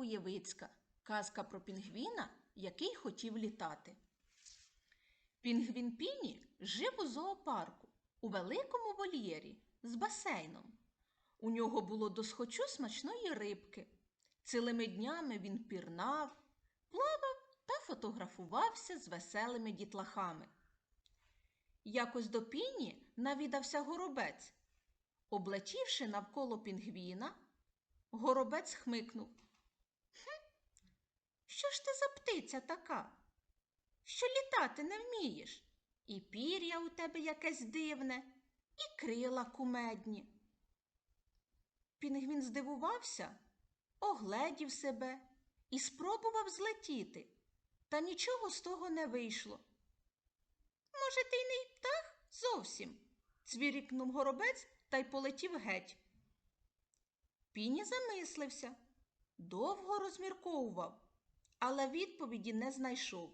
Куєвицька. Казка про пінгвіна, який хотів літати. Пінгвін Піні жив у зоопарку у великому вольєрі з басейном. У нього було досхочу смачної рибки. Цілими днями він пірнав, плавав та фотографувався з веселими дітлахами. Якось до піні навідався горобець. Облетівши навколо пінгвіна, горобець хмикнув. Що ж ти за птиця така? Що літати не вмієш? І пір'я у тебе якесь дивне, і крила кумедні. Пінгвін здивувався, огледів себе і спробував злетіти, та нічого з того не вийшло. Може, ти й не птах зовсім? цвірікнув горобець та й полетів геть. Піні замислився, довго розмірковував, але відповіді не знайшов.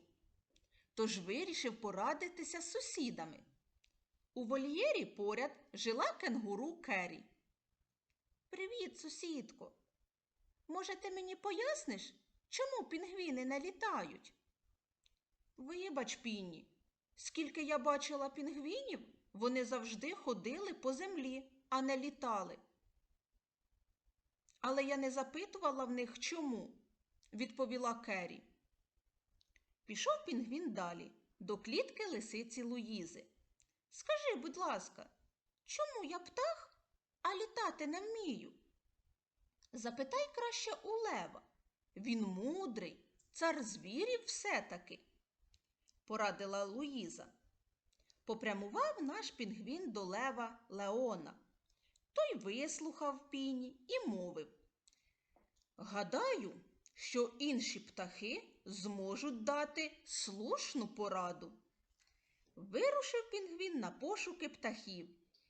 Тож вирішив порадитися з сусідами. У вольєрі поряд жила кенгуру Керрі. Привіт, сусідко. Може, ти мені поясниш, чому пінгвіни не літають? Вибач, Пінні, скільки я бачила пінгвінів, вони завжди ходили по землі, а не літали. Але я не запитувала в них чому, відповіла Керрі. Пішов пінгвін далі, до клітки лисиці Луїзи. Скажи, будь ласка, чому я птах, а літати не вмію? Запитай краще у лева. Він мудрий, цар звірів все-таки, порадила Луїза. Попрямував наш пінгвін до лева Леона. Той вислухав піні і мовив. Гадаю, що інші птахи зможуть дати слушну пораду. Вирушив пінгвін на пошуки птахів.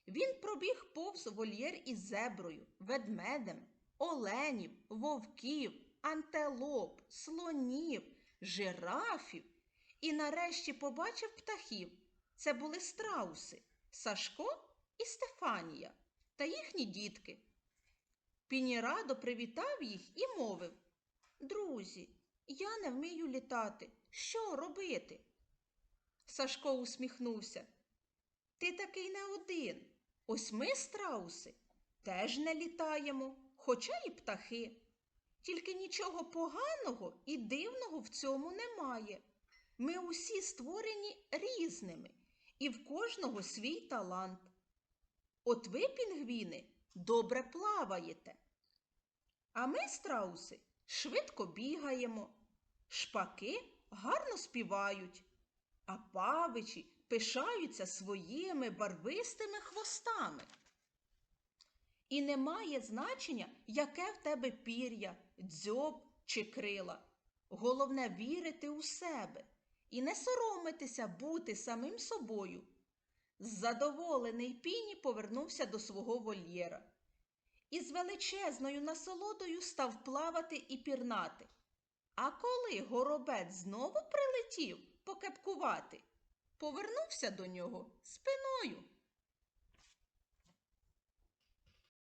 Він пробіг повз вольєр із зеброю, ведмедем, оленів, вовків, антилоп, слонів, жирафів і нарешті побачив птахів. Це були страуси Сашко і Стефанія та їхні дітки. Піні радо привітав їх і мовив Друзі, я не вмію літати. Що робити? Сашко усміхнувся. Ти такий не один. Ось ми, страуси, теж не літаємо, хоча і птахи. Тільки нічого поганого і дивного в цьому немає. Ми усі створені різними, і в кожного свій талант. От ви, пінгвіни, добре плаваєте. А ми, страуси, швидко бігаємо, шпаки гарно співають, а павичі пишаються своїми барвистими хвостами. І не має значення, яке в тебе пір'я, дзьоб чи крила. Головне вірити у себе і не соромитися бути самим собою. Задоволений піні повернувся до свого вольєра і з величезною насолодою став плавати і пірнати. А коли горобець знову прилетів покепкувати, повернувся до нього спиною